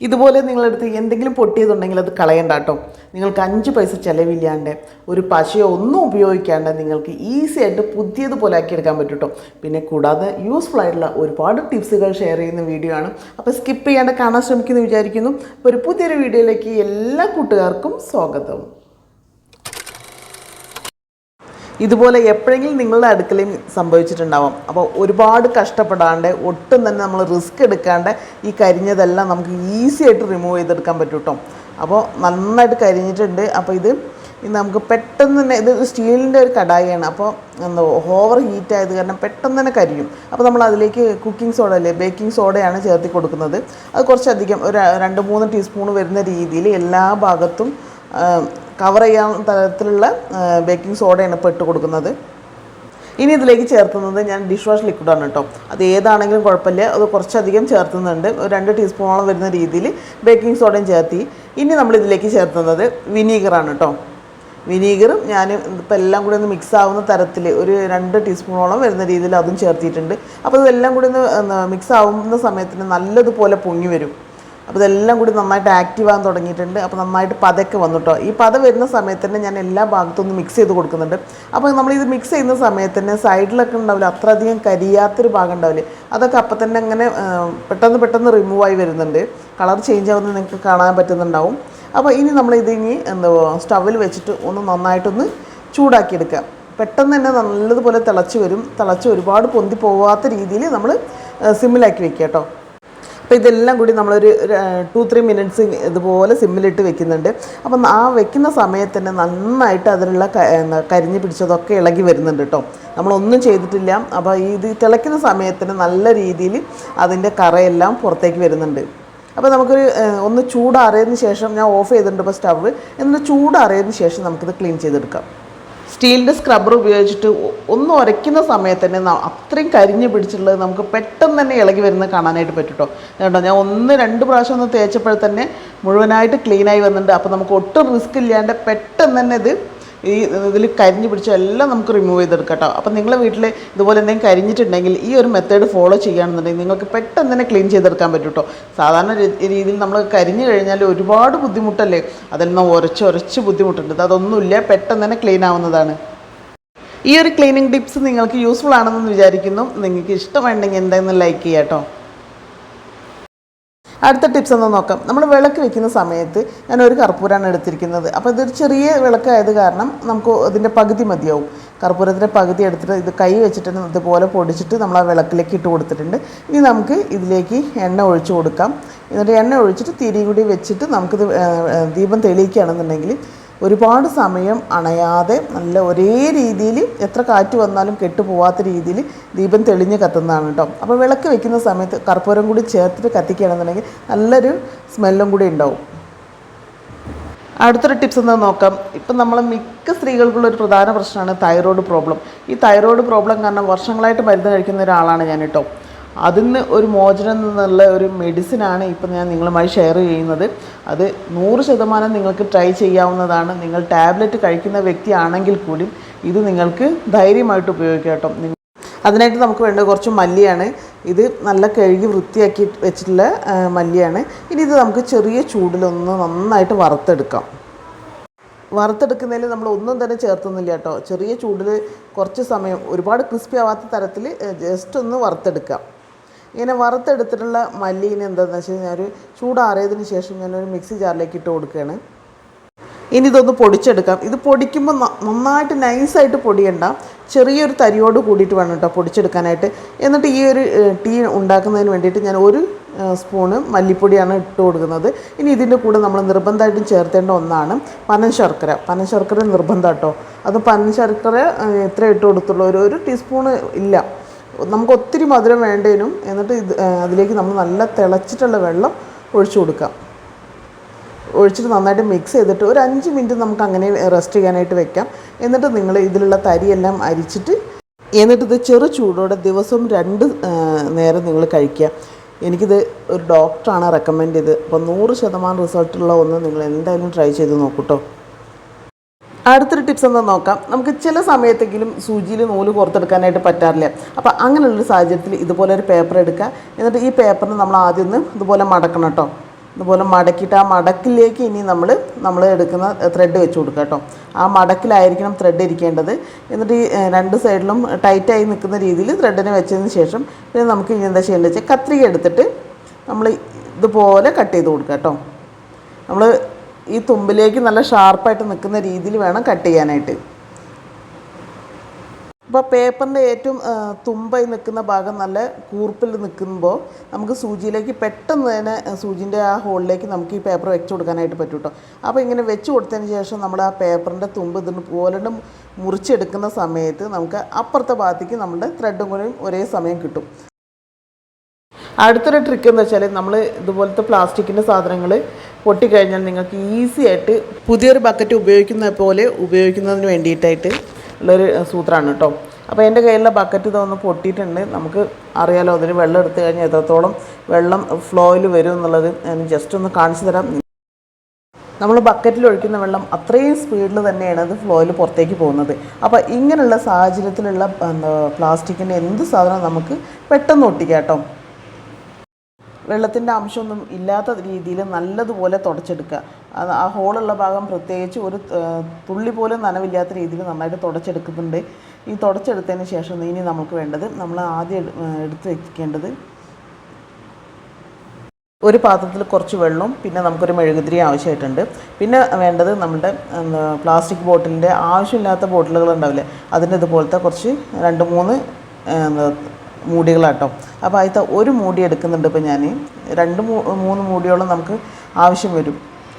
ഇതുപോലെ നിങ്ങളടുത്ത് എന്തെങ്കിലും പൊട്ടിയതുണ്ടെങ്കിൽ അത് കളയണ്ട കേട്ടോ. നിങ്ങൾക്ക് അഞ്ച് പൈസ ചിലവില്ലാണ്ട് ഒരു പശയോ ഒന്നും ഉപയോഗിക്കാണ്ട് നിങ്ങൾക്ക് ഈസി ആയിട്ട് പുതിയതുപോലെ ആക്കിയെടുക്കാൻ പറ്റും കേട്ടോ. പിന്നെ കൂടാതെ യൂസ്ഫുൾ ആയിട്ടുള്ള ഒരുപാട് ടിപ്സുകൾ ഷെയർ ചെയ്യുന്ന വീഡിയോ ആണ്. അപ്പോൾ സ്കിപ്പ് ചെയ്യാണ്ട് കാണാൻ ശ്രമിക്കുന്നു വിചാരിക്കുന്നു. അപ്പോൾ ഒരു പുതിയൊരു വീഡിയോയിലേക്ക് എല്ലാ കൂട്ടുകാർക്കും സ്വാഗതം. ഇതുപോലെ എപ്പോഴെങ്കിലും നിങ്ങളുടെ അടുക്കളയും സംഭവിച്ചിട്ടുണ്ടാവും. അപ്പോൾ ഒരുപാട് കഷ്ടപ്പെടാണ്ട് ഒട്ടും തന്നെ നമ്മൾ റിസ്ക് എടുക്കാണ്ട് ഈ കരിഞ്ഞതെല്ലാം നമുക്ക് ഈസി ആയിട്ട് റിമൂവ് ചെയ്തെടുക്കാൻ പറ്റും കേട്ടോ. അപ്പോൾ നന്നായിട്ട് കരിഞ്ഞിട്ടുണ്ട്. അപ്പോൾ ഇത് നമുക്ക് പെട്ടെന്ന് തന്നെ ഇത് സ്റ്റീലിന്റെ ഒരു കടായിയാണ് അപ്പോൾ എന്തോ ഓവർ ഹീറ്റ് ആയത് കാരണം പെട്ടെന്ന് തന്നെ കരിയും. അപ്പോൾ നമ്മൾ അതിലേക്ക് കുക്കിംഗ് സോഡ അല്ലേ ബേക്കിംഗ് സോഡയാണ് ചേർത്തി കൊടുക്കുന്നത്. അത് കുറച്ചധികം ഒരു രണ്ട് മൂന്ന് ടീസ്പൂൺ വരുന്ന രീതിയിൽ എല്ലാ ഭാഗത്തും കവർ ചെയ്യാൻ തരത്തിലുള്ള ബേക്കിംഗ് സോഡയാണ് ഇപ്പോൾ ഇട്ട് കൊടുക്കുന്നത്. ഇനി ഇതിലേക്ക് ചേർത്തുന്നത് ഞാൻ ഡിഷ് വാഷ് ലിക്വിഡാണ് കേട്ടോ അത് ഏതാണെങ്കിലും കുഴപ്പമില്ല. അത് കുറച്ചധികം ചേർത്തുന്നുണ്ട്. ഒരു രണ്ട് ടീസ്പൂണോളം വരുന്ന രീതിയിൽ ബേക്കിംഗ് സോഡയും ചേർത്തി. ഇനി നമ്മൾ ഇതിലേക്ക് ചേർത്തുന്നത് വിനീഗറാണ് കേട്ടോ വിനീഗറും ഞാൻ ഇപ്പോൾ എല്ലാം കൂടി ഒന്ന് മിക്സ് ആവുന്ന തരത്തിൽ ഒരു രണ്ട് ടീസ്പൂണോളം വരുന്ന രീതിയിൽ അതും ചേർത്തിയിട്ടുണ്ട്. അപ്പോൾ ഇതെല്ലാം കൂടി ഒന്ന് മിക്സ് ആവുന്ന സമയത്തിന് നല്ലതുപോലെ പൊങ്ങി വരും. അപ്പോൾ ഇതെല്ലാം കൂടി നന്നായിട്ട് ആക്റ്റീവ് ആകാൻ തുടങ്ങിയിട്ടുണ്ട്. അപ്പോൾ നന്നായിട്ട് പതക്കെ വന്നിട്ടോ. ഈ പത വരുന്ന സമയത്ത് തന്നെ ഞാൻ എല്ലാ ഭാഗത്തും ഒന്ന് മിക്സ് ചെയ്ത് കൊടുക്കുന്നുണ്ട്. അപ്പോൾ നമ്മൾ ഇത് മിക്സ് ചെയ്യുന്ന സമയത്ത് തന്നെ സൈഡിലൊക്കെ ഉണ്ടാവില്ല. അത്രയധികം കരിയാത്തൊരു ഭാഗം ഉണ്ടാവില്ലേ? അതൊക്കെ അപ്പം തന്നെ അങ്ങനെ പെട്ടെന്ന് പെട്ടെന്ന് റിമൂവ് ആയി വരുന്നുണ്ട്. കളർ ചേഞ്ച് ആവുന്നത് നിങ്ങൾക്ക് കാണാൻ പറ്റുന്നുണ്ടാവും. അപ്പോൾ ഇനി നമ്മൾ ഇത് ഇനി എന്താ സ്റ്റവിൽ വെച്ചിട്ട് ഒന്ന് നന്നായിട്ടൊന്ന് ചൂടാക്കിയെടുക്കുക. പെട്ടെന്ന് തന്നെ നല്ലതുപോലെ തിളച്ച് വരും. തിളച്ച് ഒരുപാട് പൊന്തി പോവാത്ത രീതിയിൽ നമ്മൾ സിമ്മിലാക്കി വെക്കുക കേട്ടോ. അപ്പോൾ ഇതെല്ലാം കൂടി നമ്മളൊരു ടു ത്രീ മിനിറ്റ്സ് ഇതുപോലെ സിമ്മിലിട്ട് വെക്കുന്നുണ്ട്. അപ്പം ആ വെക്കുന്ന സമയത്ത് തന്നെ നന്നായിട്ട് അതിലുള്ള കരിഞ്ഞു പിടിച്ചതൊക്കെ ഇളകി വരുന്നുണ്ട് കേട്ടോ നമ്മളൊന്നും ചെയ്തിട്ടില്ല. അപ്പോൾ ഇത് തിളയ്ക്കുന്ന സമയത്തിന് നല്ല രീതിയിൽ അതിന്റെ കറയെല്ലാം പുറത്തേക്ക് വരുന്നുണ്ട്. അപ്പോൾ നമുക്കൊരു ഒന്ന് ചൂടാറിയതിന് ശേഷം ഞാൻ ഓഫ് ചെയ്തിട്ടുണ്ട് ഇപ്പോൾ സ്റ്റവ് എന്നിട്ട് ചൂടാറിയതിന് ശേഷം നമുക്കിത് ക്ലീൻ ചെയ്തെടുക്കാം. സ്റ്റീലിന്റെ സ്ക്രബ്ബർ ഉപയോഗിച്ചിട്ട് ഒന്ന് ഉരയ്ക്കുന്ന സമയത്ത് തന്നെ അത്രയും കരിഞ്ഞ് പിടിച്ചിട്ടുള്ളത് നമുക്ക് പെട്ടെന്ന് തന്നെ ഇളകി വരുന്നത് കാണാനായിട്ട് പറ്റും കേട്ടോ കേട്ടോ ഞാൻ ഒന്ന് രണ്ട് പ്രാവശ്യം ഒന്ന് തേച്ചപ്പോൾ തന്നെ മുഴുവനായിട്ട് ക്ലീനായി വന്നിട്ടുണ്ട്. അപ്പോൾ നമുക്ക് ഒട്ടും റിസ്ക് ഇല്ലാണ്ട് പെട്ടെന്ന് തന്നെ ഇത് ഈ ഇതിൽ കരിഞ്ഞ് പിടിച്ച എല്ലാം നമുക്ക് റിമൂവ് ചെയ്തെടുക്കാം കേട്ടോ അപ്പം നിങ്ങളെ വീട്ടിൽ ഇതുപോലെ എന്തെങ്കിലും കരിഞ്ഞിട്ടുണ്ടെങ്കിൽ ഈ ഒരു മെത്തേഡ് ഫോളോ ചെയ്യുകയാണെന്നുണ്ടെങ്കിൽ നിങ്ങൾക്ക് പെട്ടെന്ന് തന്നെ ക്ലീൻ ചെയ്തെടുക്കാൻ പറ്റും കേട്ടോ സാധാരണ രീതിയിൽ നമ്മൾ കരിഞ്ഞു കഴിഞ്ഞാൽ ഒരുപാട് ബുദ്ധിമുട്ടല്ലേ? അതിൽ നിന്ന് ഉരച്ച് ഉരച്ച് ബുദ്ധിമുട്ടുണ്ട്. അതൊന്നുമില്ല പെട്ടെന്ന് തന്നെ ക്ലീൻ ആവുന്നതാണ്. ഈ ഒരു ക്ലീനിങ് ടിപ്സ് നിങ്ങൾക്ക് യൂസ്ഫുൾ ആണെന്ന് വിചാരിക്കുന്നു. നിങ്ങൾക്ക് ഇഷ്ടമുണ്ടെങ്കിൽ എന്തായാലും ലൈക്ക് ചെയ്യാം കേട്ടോ അടുത്ത ടിപ്സ് ഒന്ന് നോക്കാം. നമ്മൾ വിളക്ക് വെക്കുന്ന സമയത്ത് ഞാൻ ഒരു കർപ്പൂരാണ് എടുത്തിരിക്കുന്നത്. അപ്പോൾ ഇതൊരു ചെറിയ വിളക്കായത് കാരണം നമുക്ക് അതിന്റെ പകുതി മതിയാവും. കർപ്പൂരത്തിന്റെ പകുതി എടുത്തിട്ട് ഇത് കൈ വെച്ചിട്ട് ഇതുപോലെ പൊടിച്ചിട്ട് നമ്മൾ ആ വിളക്കിലേക്ക് ഇട്ട് കൊടുത്തിട്ടുണ്ട്. ഇനി നമുക്ക് ഇതിലേക്ക് എണ്ണ ഒഴിച്ച് കൊടുക്കാം. എന്നിട്ട് എണ്ണ ഒഴിച്ചിട്ട് തിരി കൂടി വെച്ചിട്ട് നമുക്കിത് ദീപം തെളിയിക്കുകയാണെന്നുണ്ടെങ്കിൽ ഒരുപാട് സമയം അണയാതെ നല്ല ഒരേ രീതിയിൽ എത്ര കാറ്റ് വന്നാലും കെട്ടുപോവാത്ത രീതിയിൽ ദീപം തെളിഞ്ഞ് കത്തുന്നതാണ് കേട്ടോ. അപ്പോൾ വിളക്ക് വെക്കുന്ന സമയത്ത് കർപ്പൂരം കൂടി ചേർത്തിട്ട് കത്തിക്കുകയാണെന്നുണ്ടെങ്കിൽ നല്ലൊരു സ്മെല്ലും കൂടി ഉണ്ടാവും. അടുത്തൊരു ടിപ്സ് എന്താ നോക്കാം. ഇപ്പം നമ്മൾ മിക്ക സ്ത്രീകൾക്കുള്ള ഒരു പ്രധാന പ്രശ്നമാണ് തൈറോയ്ഡ് പ്രോബ്ലം. ഈ തൈറോയ്ഡ് പ്രോബ്ലം കാരണം വർഷങ്ങളായിട്ട് മരുന്ന് കഴിക്കുന്ന ഒരാളാണ് ഞാൻ കേട്ടോ അതിന് ഒരു മോചനം എന്നുള്ള ഒരു മെഡിസിനാണ് ഇപ്പം ഞാൻ നിങ്ങളുമായി ഷെയർ ചെയ്യുന്നത്. അത് നൂറ് ശതമാനം നിങ്ങൾക്ക് ട്രൈ ചെയ്യാവുന്നതാണ്. നിങ്ങൾ ടാബ്ലറ്റ് കഴിക്കുന്ന വ്യക്തിയാണെങ്കിൽ കൂടി ഇത് നിങ്ങൾക്ക് ധൈര്യമായിട്ട് ഉപയോഗിക്കാം കേട്ടോ. അതിനായിട്ട് നമുക്ക് വേണ്ടത് കുറച്ച് മല്ലിയാണ്. ഇത് നല്ല കഴുകി വൃത്തിയാക്കി വെച്ചിട്ടുള്ള മല്ലിയാണ്. ഇനി ഇത് നമുക്ക് ചെറിയ ചൂടിലൊന്ന് നന്നായിട്ട് വറുത്തെടുക്കാം. വറുത്തെടുക്കുന്നതിൽ നമ്മൾ ഒന്നും തന്നെ ചേർത്തുന്നില്ല കേട്ടോ. ചെറിയ ചൂടിൽ കുറച്ച് സമയം ഒരുപാട് ക്രിസ്പി ആവാത്ത തരത്തിൽ ജസ്റ്റ് ഒന്ന് വറുത്തെടുക്കാം. ഇങ്ങനെ വറുത്തെടുത്തിട്ടുള്ള മല്ലീനെ എന്താണെന്ന് വെച്ച് കഴിഞ്ഞാൽ ഒരു ചൂടാറിയതിന് ശേഷം ഞാൻ ഒരു മിക്സി ജാറിലേക്ക് ഇട്ട് കൊടുക്കുകയാണ് ഇനി ഇതൊന്ന് പൊടിച്ചെടുക്കാം. ഇത് പൊടിക്കുമ്പോൾ നന്നായിട്ട് നൈസായിട്ട് പൊടിയണ്ട. ചെറിയൊരു തരിയോട് കൂടിയിട്ട് വേണം കേട്ടോ പൊടിച്ചെടുക്കാനായിട്ട്. എന്നിട്ട് ഈ ഒരു ടീ ഉണ്ടാക്കുന്നതിന് വേണ്ടിയിട്ട് ഞാൻ ഒരു സ്പൂണ് മല്ലിപ്പൊടിയാണ് ഇട്ട് കൊടുക്കുന്നത്. ഇനി ഇതിന്റെ കൂടെ നമ്മൾ നിർബന്ധമായിട്ടും ചേർത്തേണ്ട ഒന്നാണ് പനശർക്കര. ശർക്കര പനം ശർക്കര നിർബന്ധം കേട്ടോ അത് പനശർക്കര എത്ര ഇട്ട് കൊടുത്തുള്ളൂ. ഒരു ഒരു ടീസ്പൂണ് ഇല്ല. നമുക്ക് ഒത്തിരി മധുരം വേണ്ടതിനും എന്നിട്ട് ഇത് അതിലേക്ക് നമ്മൾ നല്ല തിളച്ചിട്ടുള്ള വെള്ളം ഒഴിച്ചു കൊടുക്കാം ഒഴിച്ചിട്ട് നന്നായിട്ട് മിക്സ് ചെയ്തിട്ട് ഒരു അഞ്ച് മിനിറ്റ് നമുക്ക് അങ്ങനെ റെസ്റ്റ് ചെയ്യാനായിട്ട് വെക്കാം. എന്നിട്ട് നിങ്ങൾ ഇതിലുള്ള തരിയെല്ലാം അരിച്ചിട്ട് എന്നിട്ട് ഇത് ചെറു ചൂടോടെ ദിവസവും രണ്ട് നേരം നിങ്ങൾ കഴിക്കുക. എനിക്കിത് ഒരു ഡോക്ടറാണ് റെക്കമെൻഡ് ചെയ്ത് അപ്പോൾ നൂറ് ശതമാനം റിസൾട്ടുള്ള ഒന്ന് നിങ്ങൾ എന്തായാലും ട്രൈ ചെയ്ത് നോക്കൂട്ടോ അടുത്തൊരു ടിപ്സ് എന്താ നോക്കാം. നമുക്ക് ചില സമയത്തെങ്കിലും സൂചിയിൽ നൂൽ കോർത്തെടുക്കാനായിട്ട് പറ്റാറില്ല. അപ്പോൾ അങ്ങനെയുള്ളൊരു സാഹചര്യത്തിൽ ഇതുപോലെ ഒരു പേപ്പർ എടുക്കുക. എന്നിട്ട് ഈ പേപ്പറിന് നമ്മൾ ആദ്യം ഒന്ന് ഇതുപോലെ മടക്കണം കേട്ടോ. ഇതുപോലെ മടക്കിയിട്ട് ആ മടക്കിലേക്ക് ഇനി നമ്മൾ നമ്മൾ എടുക്കുന്ന ത്രെഡ് വെച്ച് കൊടുക്കുക കേട്ടോ. ആ മടക്കിലായിരിക്കണം ത്രെഡ് ഇരിക്കേണ്ടത്. എന്നിട്ട് ഈ രണ്ട് സൈഡിലും ടൈറ്റായി നിൽക്കുന്ന രീതിയിൽ ത്രെഡിനെ വെച്ചതിന് ശേഷം പിന്നെ നമുക്ക് ഇനി എന്താ ചെയ്യേണ്ടത് വെച്ചാൽ കത്രിക എടുത്തിട്ട് നമ്മൾ ഇതുപോലെ കട്ട് ചെയ്ത് കൊടുക്കുക കേട്ടോ. നമ്മൾ ഈ തുമ്പിലേക്ക് നല്ല ഷാർപ്പായിട്ട് നിൽക്കുന്ന രീതിയിൽ വേണം കട്ട് ചെയ്യാനായിട്ട്. ഇപ്പോൾ പേപ്പറിന്റെ ഏറ്റവും തുമ്പായി നിൽക്കുന്ന ഭാഗം നല്ല കൂർപ്പിൽ നിൽക്കുമ്പോൾ നമുക്ക് സൂചിയിലേക്ക് പെട്ടെന്ന് തന്നെ സൂചിന്റെ ആ ഹോളിലേക്ക് നമുക്ക് ഈ പേപ്പർ വെച്ച് കൊടുക്കാനായിട്ട് പറ്റും കേട്ടോ അപ്പോൾ ഇങ്ങനെ വെച്ച് കൊടുത്തതിന് ശേഷം നമ്മൾ ആ പേപ്പറിന്റെ തുമ്പ് ഇതിന് പോലെ മുറിച്ചെടുക്കുന്ന സമയത്ത് നമുക്ക് അപ്പുറത്തെ ഭാഗത്തേക്ക് നമ്മുടെ ത്രെഡും കൂടെ ഒരേ സമയം കിട്ടും. അടുത്തൊരു ട്രിക്ക് എന്ന് വെച്ചാൽ നമ്മൾ ഇതുപോലത്തെ പ്ലാസ്റ്റിക്കിന്റെ സാധനങ്ങൾ പൊട്ടിക്കഴിഞ്ഞാൽ നിങ്ങൾക്ക് ഈസി ആയിട്ട് പുതിയൊരു ബക്കറ്റ് ഉപയോഗിക്കുന്ന പോലെ ഉപയോഗിക്കുന്നതിന് വേണ്ടിയിട്ടായിട്ട് ഉള്ളൊരു സൂത്രമാണ് കേട്ടോ. അപ്പോൾ എന്റെ കയ്യിലുള്ള ബക്കറ്റ് ഇതൊന്ന് പൊട്ടിയിട്ടുണ്ട്. നമുക്ക് അറിയാലോ അതിൽ വെള്ളം എടുത്തു കഴിഞ്ഞാൽ എത്രത്തോളം വെള്ളം ഫ്ലോയിൽ വരും എന്നുള്ളത് ഞാൻ ജസ്റ്റ് ഒന്ന് കാണിച്ചു തരാം. നമ്മൾ ബക്കറ്റിൽ ഒഴിക്കുന്ന വെള്ളം അത്രയും സ്പീഡിൽ തന്നെയാണ് അത് ഫ്ലോയിൽ പുറത്തേക്ക് പോകുന്നത്. അപ്പോൾ ഇങ്ങനെയുള്ള സാഹചര്യത്തിലുള്ള എന്താ പ്ലാസ്റ്റിക്കിന്റെ എന്ത് സാധനം നമുക്ക് പെട്ടെന്ന് ഒട്ടിക്കാം കേട്ടോ. വെള്ളത്തിന്റെ അംശമൊന്നും ഇല്ലാത്ത രീതിയിൽ നല്ലതുപോലെ തുടച്ചെടുക്കുക. ആ ഹോളുള്ള ഭാഗം പ്രത്യേകിച്ച് ഒരു തുള്ളി പോലും നനവില്ലാത്ത രീതിയിൽ നന്നായിട്ട് തുടച്ചെടുക്കുന്നുണ്ട്. ഈ തുടച്ചെടുത്തതിന് ശേഷം ഇനി നമുക്ക് വേണ്ടത് നമ്മൾ ആദ്യം എടുത്ത് വെക്കേണ്ടത് ഒരു പാത്രത്തിൽ കുറച്ച് വെള്ളവും പിന്നെ നമുക്കൊരു മെഴുകുതിരി ആവശ്യമായിട്ടുണ്ട്. പിന്നെ വേണ്ടത് നമ്മുടെ പ്ലാസ്റ്റിക് ബോട്ടിലിന്റെ ആവശ്യമില്ലാത്ത ബോട്ടിലുകൾ ഉണ്ടാവില്ലേ? അതിന്റെ ഇതുപോലത്തെ കുറച്ച് രണ്ട് മൂന്ന് മൂടികളാട്ടോ. അപ്പോൾ അതിൽ ഒരു മൂടി എടുക്കുന്നുണ്ട് ഇപ്പോൾ ഞാൻ രണ്ട് മൂന്ന് മൂടിയോളം നമുക്ക് ആവശ്യം വരും.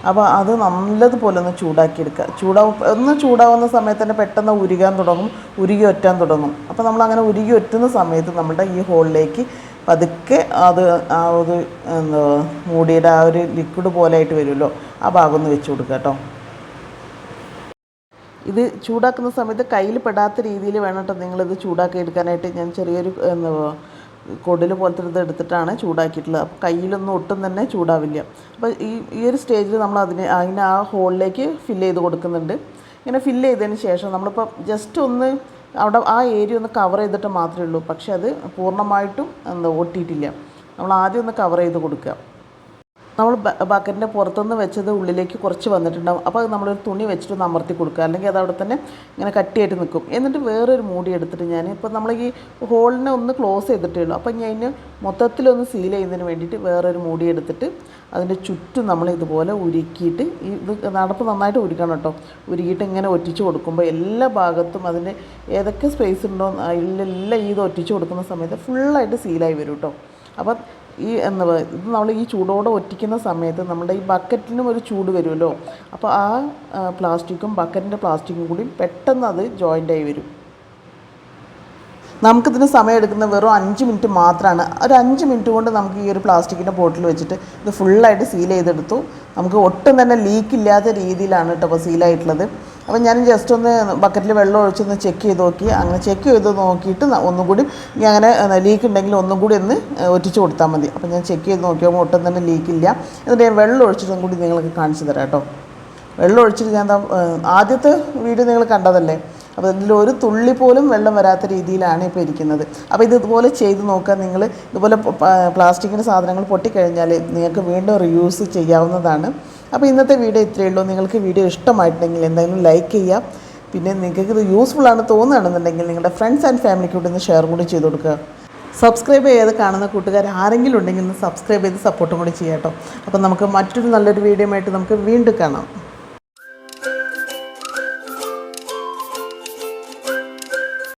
അപ്പോൾ അത് നല്ലതുപോലെ ഒന്ന് ചൂടാക്കി എടുക്കുക ചൂടാവും ഒന്ന് ചൂടാവുന്ന സമയത്ത് തന്നെ പെട്ടെന്ന് ഉരുകാൻ തുടങ്ങും ഉരുകി ഒറ്റാൻ തുടങ്ങും. അപ്പോൾ നമ്മൾ അങ്ങനെ ഉരുകി ഒറ്റുന്ന സമയത്ത് നമ്മുടെ ഈ ഹോളിലേക്ക് പതുക്കെ അത് ആ ഒരു എന്താ മൂടിയുടെ ആ ഒരു ലിക്വിഡ് പോലെ ആയിട്ട് വരുമല്ലോ. ആ ഭാഗം ഒന്ന് വെച്ച് കൊടുക്കുക കേട്ടോ. ഇത് ചൂടാക്കുന്ന സമയത്ത് കയ്യിൽ പെടാത്ത രീതിയിൽ വേണം കേട്ടോ നിങ്ങളിത് ചൂടാക്കി എടുക്കാനായിട്ട് ഞാൻ ചെറിയൊരു കൊടിൽ പോലത്തെ ഇത് എടുത്തിട്ടാണ് ചൂടാക്കിയിട്ടുള്ളത്. അപ്പോൾ കയ്യിലൊന്നും ഒട്ടും തന്നെ ചൂടാവില്ല. അപ്പോൾ ഈ ഈ ഒരു സ്റ്റേജിൽ നമ്മൾ അതിന് അതിന് ആ ഹോളിലേക്ക് ഫില്ല് ചെയ്ത് കൊടുക്കുന്നുണ്ട്. ഇങ്ങനെ ഫില്ല് ചെയ്തതിന് ശേഷം നമ്മളിപ്പോൾ ജസ്റ്റ് ഒന്ന് അവിടെ ആ ഏരിയ ഒന്ന് കവർ ചെയ്തിട്ട് മാത്രമേ ഉള്ളൂ. പക്ഷേ അത് പൂർണമായിട്ടും എന്താ ഒട്ടിയിട്ടില്ല. നമ്മൾ ആദ്യം ഒന്ന് കവർ ചെയ്ത് കൊടുക്കുക. നമ്മൾ ബക്കറ്റിന്റെ പുറത്തുനിന്ന് വെച്ചത് ഉള്ളിലേക്ക് കുറച്ച് വന്നിട്ടുണ്ടാവും. അപ്പോൾ അത് നമ്മളൊരു തുണി വെച്ചിട്ട് ഒന്ന് അമർത്തി കൊടുക്കുക. അല്ലെങ്കിൽ അത് അവിടെ തന്നെ ഇങ്ങനെ കട്ടിയായിട്ട് നിൽക്കും. എന്നിട്ട് വേറൊരു മൂടി എടുത്തിട്ട് ഞാൻ ഇപ്പോൾ നമ്മൾ ഈ ഹോളിനെ ഒന്ന് ക്ലോസ് ചെയ്തിട്ടേ ഉള്ളൂ. അപ്പോൾ ഞാൻ അതിന് മൊത്തത്തിലൊന്ന് സീൽ ചെയ്യുന്നതിന് വേണ്ടിയിട്ട് വേറൊരു മൂടി എടുത്തിട്ട് അതിന്റെ ചുറ്റും നമ്മൾ ഇതുപോലെ ഉരുക്കിയിട്ട് ഈ ഇത് നടപ്പ് നന്നായിട്ട് ഉരുക്കണം കേട്ടോ. ഉരുക്കിയിട്ട് ഇങ്ങനെ ഒറ്റിച്ച് കൊടുക്കുമ്പോൾ എല്ലാ ഭാഗത്തും അതിന്റെ ഏതൊക്കെ സ്പേസ് ഉണ്ടോ അതിലെല്ലാം ഇത് ഒറ്റിച്ച് കൊടുക്കുന്ന സമയത്ത് ഫുള്ളായിട്ട് സീലായി വരും കേട്ടോ. അപ്പം ഈ എന്ന് പറയുന്നത് ഇത് നമ്മൾ ഈ ചൂടോടെ ഒറ്റിക്കുന്ന സമയത്ത് നമ്മുടെ ഈ ബക്കറ്റിനും ഒരു ചൂട് വരുമല്ലോ. അപ്പോൾ ആ പ്ലാസ്റ്റിക്കും ബക്കറ്റിന്റെ പ്ലാസ്റ്റിക്കും കൂടി പെട്ടെന്ന് അത് ജോയിന്റ് ആയി വരും. നമുക്കിതിന് സമയമെടുക്കുന്ന വെറും അഞ്ച് മിനിറ്റ് മാത്രമാണ്. ഒരു അഞ്ച് മിനിറ്റ് കൊണ്ട് നമുക്ക് ഈ ഒരു പ്ലാസ്റ്റിക്കിന്റെ ബോട്ടിൽ വെച്ചിട്ട് ഇത് ഫുള്ളായിട്ട് സീൽ ചെയ്തെടുത്തു. നമുക്ക് ഒട്ടും തന്നെ ലീക്കില്ലാത്ത രീതിയിലാണ് കേട്ടോ അപ്പോൾ സീലായിട്ടുള്ളത്. അപ്പോൾ ഞാൻ ജസ്റ്റ് ഒന്ന് ബക്കറ്റിൽ വെള്ളം ഒഴിച്ചൊന്ന് ചെക്ക് ചെയ്ത് നോക്കി. അങ്ങനെ ചെക്ക് ചെയ്ത് നോക്കിയിട്ട് ഒന്നും കൂടി ഇനി അങ്ങനെ ലീക്ക് ഉണ്ടെങ്കിൽ ഒന്നും കൂടി ഒന്ന് ഒറ്റിച്ച് കൊടുത്താൽ മതി. അപ്പം ഞാൻ ചെക്ക് ചെയ്ത് നോക്കിയപ്പോൾ ഒട്ടും തന്നെ ലീക്കില്ല എന്നിട്ട് ഞാൻ വെള്ളം ഒഴിച്ചിട്ടും കൂടി നിങ്ങൾക്ക് കാണിച്ചു തരാം കേട്ടോ. വെള്ളം ഒഴിച്ചിട്ട് ഞാൻ ആദ്യത്തെ വീഡിയോ നിങ്ങൾ കണ്ടതല്ലേ? അപ്പോൾ ഇതിൽ ഒരു തുള്ളി പോലും വെള്ളം വരാത്ത രീതിയിലാണ് ഇപ്പോൾ ഇരിക്കുന്നത്. അപ്പോൾ ഇത് ഇതുപോലെ ചെയ്ത് നോക്കുക നിങ്ങൾ ഇതുപോലെ പ്ലാസ്റ്റിക്കിന്റെ സാധനങ്ങൾ പൊട്ടിക്കഴിഞ്ഞാൽ നിങ്ങൾക്ക് വീണ്ടും റീയൂസ് ചെയ്യാവുന്നതാണ്. അപ്പോൾ ഇന്നത്തെ വീഡിയോ ഇത്രയേ ഉള്ളൂ. നിങ്ങൾക്ക് വീഡിയോ ഇഷ്ടമായിട്ടുണ്ടെങ്കിൽ എന്തായാലും ലൈക്ക് ചെയ്യാം പിന്നെ നിങ്ങൾക്ക് ഇത് യൂസ്ഫുൾ ആണ് തോന്നുകയാണെന്നുണ്ടെങ്കിൽ നിങ്ങളുടെ ഫ്രണ്ട്സ് ആൻഡ് ഫാമിലിക്ക് കൂടി ഒന്ന് ഷെയർ കൂടി ചെയ്ത് കൊടുക്കുക. സബ്സ്ക്രൈബ് ചെയ്ത് കാണുന്ന കൂട്ടുകാർ ആരെങ്കിലും ഉണ്ടെങ്കിൽ ഒന്ന് സബ്സ്ക്രൈബ് ചെയ്ത് സപ്പോർട്ടും കൂടി ചെയ്യാം കേട്ടോ. അപ്പോൾ നമുക്ക് മറ്റൊരു നല്ലൊരു വീഡിയോ ആയിട്ട് നമുക്ക് വീണ്ടും കാണാം.